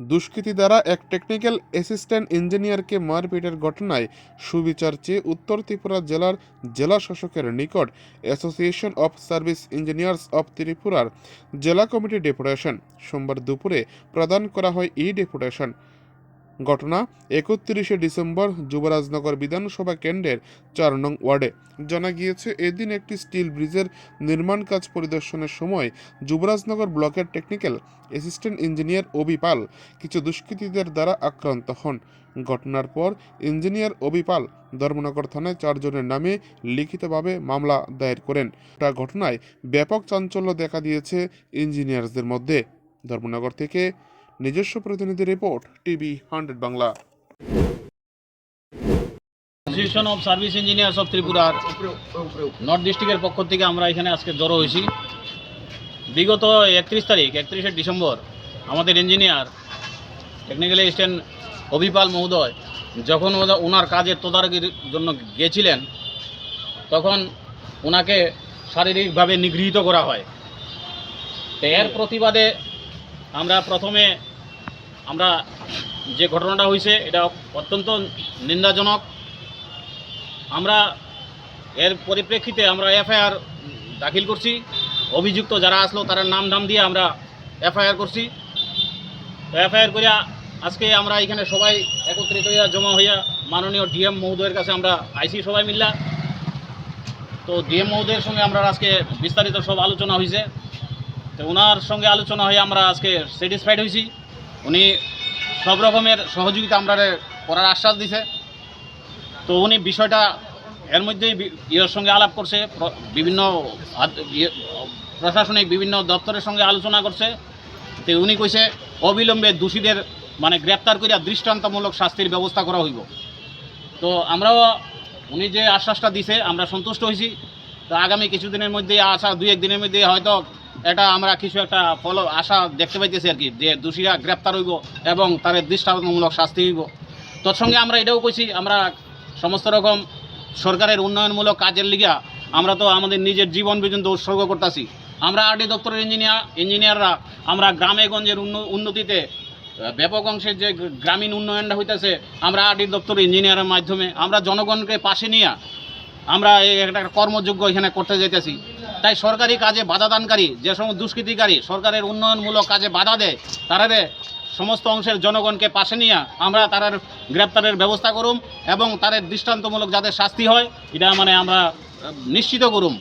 দুষ্কৃতী দ্বারা এক টেকনিক্যাল অ্যাসিস্ট্যান্ট ইঞ্জিনিয়ারকে মারপিটের ঘটনায় সুবিচার চেয়ে উত্তর ত্রিপুরা জেলার জেলা শাসকের নিকট association of service engineers of ত্রিপুরার জেলা কমিটি ডেপুটেশন। সোমবার দুপুরে প্রদান করা হয় এই ডেপুটেশন। ঘটনা একত্রিশে ডিসেম্বর যুবরাজনগর বিধানসভা কেন্দ্রের চার নং ওয়ার্ডে। জানা গিয়েছে, এদিন একটি স্টিল ব্রিজের নির্মাণ কাজ পরিদর্শনের সময় যুবরাজনগর ব্লকের টেকনিক্যাল অ্যাসিস্ট্যান্ট ইঞ্জিনিয়ার অবি পাল কিছু দুষ্কৃতীদের দ্বারা আক্রান্ত হন। ঘটনার পর ইঞ্জিনিয়ার অবি পাল ধর্মনগর থানায় চারজনের নামে লিখিতভাবে মামলা দায়ের করেন। তা ঘটনায় ব্যাপক চাঞ্চল্য দেখা দিয়েছে ইঞ্জিনিয়ারদের মধ্যে। ধর্মনগর থেকে নিজস্ব প্রতিনিধি report TV hundred Bangla association of service engineers of ত্রিপুরার নর্থ ডিস্ট্রিক্টের পক্ষ থেকে আমরা এখানে আজকে জড়ো হয়েছি। বিগত একত্রিশ তারিখ, একত্রিশে ডিসেম্বর, আমাদের ইঞ্জিনিয়ার টেকনিক্যাল অ্যাসিস্ট্যান্ট অভিপাল মহোদয় যখন ওনার কাজের তদারকির জন্য গিয়েছিলেন তখন ওনাকে শারীরিকভাবে নিগৃহীত করা হয়। এর প্রতিবাদে আমরা প্রথমে আমরা যে ঘটনাটা হয়েছে এটা অত্যন্ত নিন্দাজনক। আমরা এর পরিপ্রেক্ষিতে আমরা এফআইআর দাখিল করছি। অভিযুক্ত যারা আসলো, তারা নাম নাম দিয়ে আমরা এফআইআর করছি। তো এফআইআর করিয়া আজকে আমরা এখানে সবাই একত্রিত হইয়া, জমা হইয়া মাননীয় ডিএম মহোদয়ের কাছে আমরা আইসি সবাই মিল্লা। তো ডিএম মহোদয়ের সঙ্গে আমরা আজকে বিস্তারিত সব আলোচনা হয়েছে তো ওনার সঙ্গে আলোচনা হয়ে আমরা আজকে স্যাটিসফাইড হয়েছি। উনি সব রকমের সহযোগিতা আমরা করার আশ্বাস দিছে। তো উনি বিষয়টা এর মধ্যেই ইয়ের সঙ্গে আলাপ করছে বিভিন্ন ইয়ে, প্রশাসনিক বিভিন্ন দপ্তরের সঙ্গে আলোচনা করছে। তো উনি কইছে অবিলম্বে দোষীদের মানে গ্রেপ্তার করিয়া দৃষ্টান্তমূলক শাস্তির ব্যবস্থা করা হইব। তো আমরাও উনি যে আশ্বাসটা দিছে আমরা সন্তুষ্ট হয়েছি তো আগামী কিছুদিনের মধ্যে আসা দুই একদিনের মধ্যে হয়তো এটা আমরা কিছু একটা ফলো আশা দেখতে পাইতেছি আর কি, যে দোষীরা গ্রেপ্তার হইব এবং তাদের দৃষ্টান্তমূলক শাস্তি হইব। তৎসঙ্গে আমরা এটাও কইছি, আমরা সমস্ত রকম সরকারের উন্নয়নমূলক কাজের লিগা আমরা তো আমাদের নিজের জীবন পর্যন্ত উৎসর্গ করতেছি। আমরা আরডি দপ্তরের ইঞ্জিনিয়ার ইঞ্জিনিয়াররা আমরা গ্রামে গঞ্জের উন্নতিতে, ব্যাপক অংশের যে গ্রামীণ উন্নয়নটা হইতেছে, আমরা আরডি দপ্তরের ইঞ্জিনিয়ারের মাধ্যমে আমরা জনগণকে পাশে নিয়ে আমরা এই একটা কর্মযোগ্য এখানে করতে যেতেছি তাই সরকারি কাজে বাধা দানকারী, যে সমস্ত দুষ্কৃতিকারী সরকারের উন্নয়নমূলক কাজে বাধা দেয় তারারে সমস্ত অংশের জনগণকে পাশে নিয়ে আমরা তারার গ্রেপ্তারের ব্যবস্থা করুম এবং তাদের দৃষ্টান্তমূলক যাদের শাস্তি হয়, এটা মানে আমরা নিশ্চিত করুম।